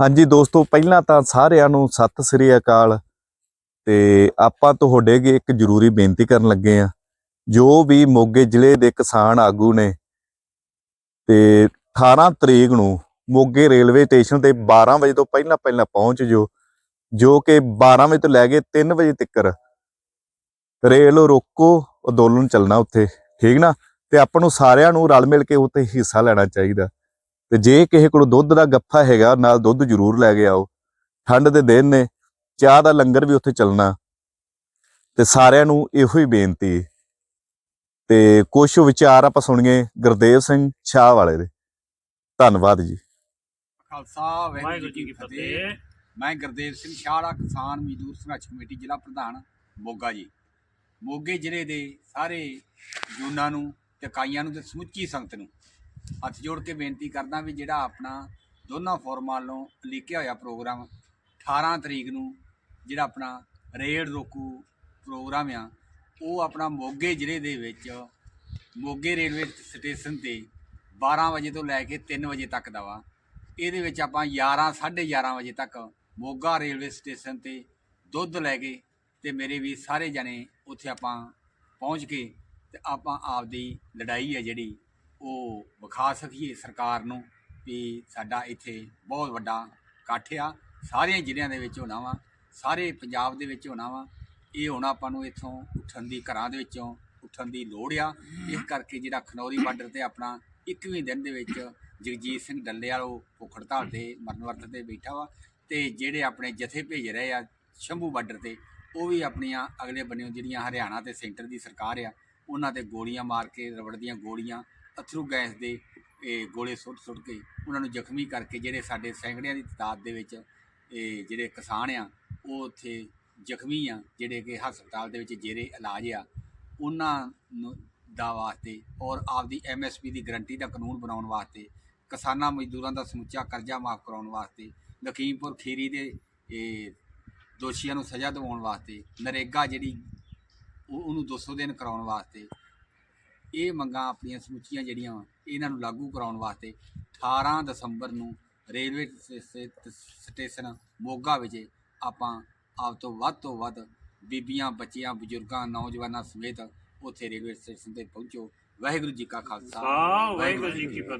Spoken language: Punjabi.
ਹਾਂਜੀ ਦੋਸਤੋ, ਪਹਿਲਾਂ ਤਾਂ ਸਾਰਿਆਂ ਨੂੰ ਸਤਿ ਸ੍ਰੀ ਅਕਾਲ ਤੇ ਆਪਾਂ ਤੁਹਾਡੇ ਅੱਗੇ ਇੱਕ ਜ਼ਰੂਰੀ ਬੇਨਤੀ ਕਰਨ ਲੱਗੇ ਆ ਜੋ ਵੀ ਮੋਗੇ ਜ਼ਿਲ੍ਹੇ ਦੇ ਕਿਸਾਨ ਆਗੂ ਨੇ ਤੇ 18 ਤਰੀਕ ਨੂੰ ਮੋਗੇ ਰੇਲਵੇ ਸਟੇਸ਼ਨ ਤੇ 12 ਵਜੇ ਤੋਂ ਪਹਿਲਾਂ ਪਹਿਲਾਂ ਪਹੁੰਚ ਜੋ ਜੋ ਕਿ 12 ਵਜੇ ਤੋਂ ਲੈ ਕੇ 3 ਵਜੇ ਤੱਕ ਰੇਲ ਰੋਕੋ ਅੰਦੋਲਨ ਚੱਲਣਾ ਉੱਥੇ, ਠੀਕ ਨਾ? ਤੇ ਆਪਾਂ ਨੂੰ ਸਾਰਿਆਂ ਨੂੰ ਰਲ ਮਿਲ ਕੇ ਉੱਥੇ ਹਿੱਸਾ ਲੈਣਾ ਚਾਹੀਦਾ। ਤੇ ਜੇ ਕਿਸੇ ਕੋਲ ਦੁੱਧ ਦਾ ਗੱਫਾ ਹੈਗਾ, ਨਾਲ ਦੁੱਧ ਜ਼ਰੂਰ ਲੈ ਕੇ ਆਓ। ਠੰਡ ਦੇ ਦਿਨ ਨੇ, ਚਾਹ ਦਾ ਲੰਗਰ ਵੀ ਉੱਥੇ ਚੱਲਣਾ। ਤੇ ਸਾਰਿਆਂ ਨੂੰ ਇਹੋ ਹੀ ਬੇਨਤੀ। ਤੇ ਕੁਝ ਵਿਚਾਰ ਆਪਾਂ ਸੁਣੀਏ ਗੁਰਦੇਵ ਸਿੰਘ ਸ਼ਾਹ ਵਾਲੇ ਦੇ। ਧੰਨਵਾਦ ਜੀ। ਖਾਲਸਾ, ਵਾਹਿਗੁਰੂ ਜੀ ਕੀ ਫਤਿਹ। ਮੈਂ ਗੁਰਦੇਵ ਸਿੰਘ ਸ਼ਾਹੜਾ ਕਿਸਾਨ ਮਜ਼ਦੂਰ ਸੰਘਰਸ਼ ਕਮੇਟੀ ਜ਼ਿਲ੍ਹਾ ਪ੍ਰਧਾਨ ਮੋਗਾ ਜੀ। ਮੋਗੇ ਜ਼ਿਲ੍ਹੇ ਦੇ ਸਾਰੇ ਜੂਨਾਂ ਨੂੰ ਤੇ ਇਕਾਈਆਂ ਨੂੰ ਤੇ ਸਮੁੱਚੀ ਸੰਗਤ ਨੂੰ ਹੱਥ ਜੋੜ ਕੇ ਬੇਨਤੀ ਕਰਦਾ ਵੀ ਜਿਹੜਾ ਆਪਣਾ ਦੋਨਾਂ ਫੋਰਮਾਂ ਨੂੰ ਲਿਖਿਆ ਹੋਇਆ ਪ੍ਰੋਗਰਾਮ 18 ਤਰੀਕ ਨੂੰ ਜਿਹੜਾ ਆਪਣਾ ਰੇਡ ਰੋਕੂ ਪ੍ਰੋਗਰਾਮ ਆ, ਉਹ ਆਪਣਾ ਮੋਗੇ ਜ਼ਿਲ੍ਹੇ ਦੇ ਵਿੱਚ, ਮੋਗੇ ਰੇਲਵੇ ਸਟੇਸ਼ਨ ਤੇ 12 ਵਜੇ ਤੋਂ ਲੈ ਕੇ 3 ਵਜੇ ਤੱਕ ਦਾ ਵਾ। ਇਹਦੇ ਵਿੱਚ ਆਪਾਂ 11 11:30 ਵਜੇ ਤੱਕ ਮੋਗਾ ਰੇਲਵੇ ਸਟੇਸ਼ਨ ਤੇ ਦੁੱਧ ਲੈ ਕੇ ਤੇ ਮੇਰੇ ਵੀ ਸਾਰੇ ਜਣੇ ਉੱਥੇ ਆਪਾਂ ਪਹੁੰਚ ਕੇ ਤੇ ਆਪਾਂ ਆਪਦੀ ਲੜਾਈ ਹੈ ਜਿਹੜੀ ਉਹ ਵਿਖਾ ਸਕੀਏ ਸਰਕਾਰ ਨੂੰ ਵੀ ਸਾਡਾ ਇੱਥੇ ਬਹੁਤ ਵੱਡਾ ਇਕੱਠ ਆ। ਸਾਰੇ ਜ਼ਿਲ੍ਹਿਆਂ ਦੇ ਵਿੱਚ ਹੋਣਾ ਵਾ, ਸਾਰੇ ਪੰਜਾਬ ਦੇ ਵਿੱਚ ਹੋਣਾ ਵਾ। ਇਹ ਹੁਣ ਆਪਾਂ ਨੂੰ ਇੱਥੋਂ ਉੱਠਣ ਦੀ ਘਰਾਂ ਦੇ ਵਿੱਚੋਂ ਉੱਠਣ ਦੀ ਲੋੜ ਆ। ਇਸ ਕਰਕੇ ਜਿਹੜਾ ਖਨੌਰੀ ਬਾਰਡਰ ਤੇ ਆਪਣਾ 21 ਦਿਨ ਦੇ ਵਿੱਚ ਜਗਜੀਤ ਸਿੰਘ ਡੱਲੇਵਾਲ ਉਹ ਭੁੱਖ ਹੜਤਾਲ ਤੇ ਮਰਨ ਵਰਤ ਤੇ ਬੈਠਾ ਵਾ ਤੇ ਜਿਹੜੇ ਆਪਣੇ ਜਥੇ ਭੇਜ ਰਹੇ ਆ ਸ਼ੰਭੂ ਬਾਰਡਰ ਤੇ, ਉਹ ਵੀ ਆਪਣੀਆਂ ਅਗਲੇ ਬੰਨਿਓ ਜਿਹੜੀਆਂ ਹਰਿਆਣਾ ਤੇ ਸੈਂਟਰ ਦੀ ਸਰਕਾਰ ਆ, ਉਹਨਾਂ ਤੇ ਗੋਲੀਆਂ ਮਾਰ ਕੇ ਰਬੜ ਦੀਆਂ ਗੋਲੀਆਂ ਅਥਰੂ ਗੈਸ ਦੇ, ਇਹ ਗੋਲੇ ਸੁੱਟ ਸੁੱਟ ਕੇ ਉਹਨਾਂ ਨੂੰ ਜ਼ਖਮੀ ਕਰਕੇ ਜਿਹੜੇ ਸਾਡੇ ਸੈਂਕੜਿਆਂ ਦੀ ਤਾਦਾਦ ਦੇ ਵਿੱਚ, ਇਹ ਜਿਹੜੇ ਕਿਸਾਨ ਆ, ਉਹ ਉੱਥੇ ਜ਼ਖਮੀ ਆ, ਜਿਹੜੇ ਕਿ ਹਸਪਤਾਲ ਦੇ ਵਿੱਚ ਜੇਰੇ ਇਲਾਜ ਆ, ਉਹਨਾਂ ਨੂੰ ਦਾ ਵਾਸਤੇ ਔਰ ਆਪਦੀ ਐਮਐਸਪੀ ਦੀ ਗਰੰਟੀ ਦਾ ਕਾਨੂੰਨ ਬਣਾਉਣ ਵਾਸਤੇ, ਕਿਸਾਨਾਂ ਮਜ਼ਦੂਰਾਂ ਦਾ ਸਮੁੱਚਾ ਕਰਜ਼ਾ ਮਾਫ ਕਰਾਉਣ ਵਾਸਤੇ, ਲਖੀਮਪੁਰ ਖੀਰੀ ਦੇ, ਇਹ ਦੋਸ਼ੀਆਂ ਨੂੰ ਸਜ਼ਾ ਦਿਵਾਉਣ ਵਾਸਤੇ, ਨਰੇਗਾ ਜਿਹੜੀ ਉਹ ਉਹਨੂੰ 200 ਦਿਨ ਕਰਾਉਣ ਵਾਸਤੇ ਇਹ ਮੰਗਾਂ ਆਪਣੀਆਂ ਸਮੁੱਚੀਆਂ ਜਿਹੜੀਆਂ ਵਾ, ਇਹਨਾਂ ਨੂੰ ਲਾਗੂ ਕਰਾਉਣ ਵਾਸਤੇ 18 ਦਸੰਬਰ ਨੂੰ ਰੇਲਵੇ ਸਟੇਸ਼ਨ ਮੋਗਾ ਵਿੱਚ ਆਪਾਂ ਆਪ ਤੋਂ ਵੱਧ ਤੋਂ ਵੱਧ ਬੀਬੀਆਂ, ਬੱਚਿਆਂ, ਬਜ਼ੁਰਗਾਂ, ਨੌਜਵਾਨਾਂ ਸਮੇਤ ਉੱਥੇ ਰੇਲਵੇ ਸਟੇਸ਼ਨ ਤੇ ਪਹੁੰਚੋ। ਵਾਹਿਗੁਰੂ ਜੀ ਕਾ ਖਾਲਸਾ। ਵਾਹਿਗੁਰੂ ਜੀ ਕੀ ਫਤਿਹ।